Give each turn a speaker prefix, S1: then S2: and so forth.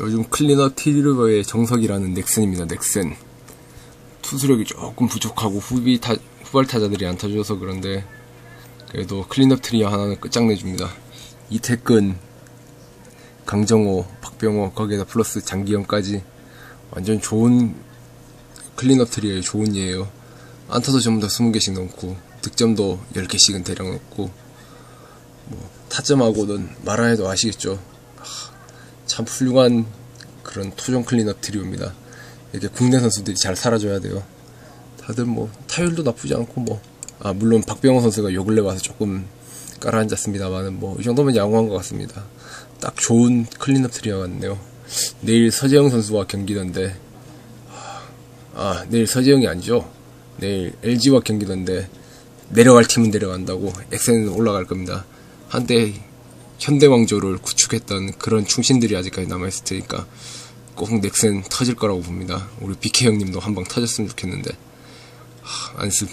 S1: 요즘 클리너 티르버의 정석이라는 넥센입니다. 넥센. 투수력이 조금 부족하고 후비 타, 후발 타자들이 안 타줘서 그런데 그래도 클린업 트리어 하나는 끝장내줍니다. 이태근, 강정호, 박병호 거기에다 플러스 장기영까지 완전 좋은 클린업 트리어의 좋은 예예요. 안타도 전부 다 20개씩 넣고 득점도 10개씩은 대략 넣고 뭐 타점하고는 말아 해도 아시겠죠. 참 훌륭한 그런 토종 클린업 트리오입니다. 이렇게 국내 선수들이 잘 살아줘야 돼요. 다들 뭐 타율도 나쁘지 않고 뭐 아 물론 박병호 선수가 요 근래 와서 조금 깔아앉았습니다만은 뭐 이 정도면 양호한 것 같습니다. 딱 좋은 클린업 트리오 같네요. 내일 서재영 선수와 경기던데 아 내일 서재영이 아니죠. 내일 LG와 경기던데 내려갈 팀은 내려간다고 엑센은 올라갈 겁니다. 한때 현대 왕조를 구축했던 그런 충신들이 아직까지 남아있을 테니까 꼭 넥센 터질 거라고 봅니다. 우리 BK 형님도 한 방 터졌으면 좋겠는데 하, 안습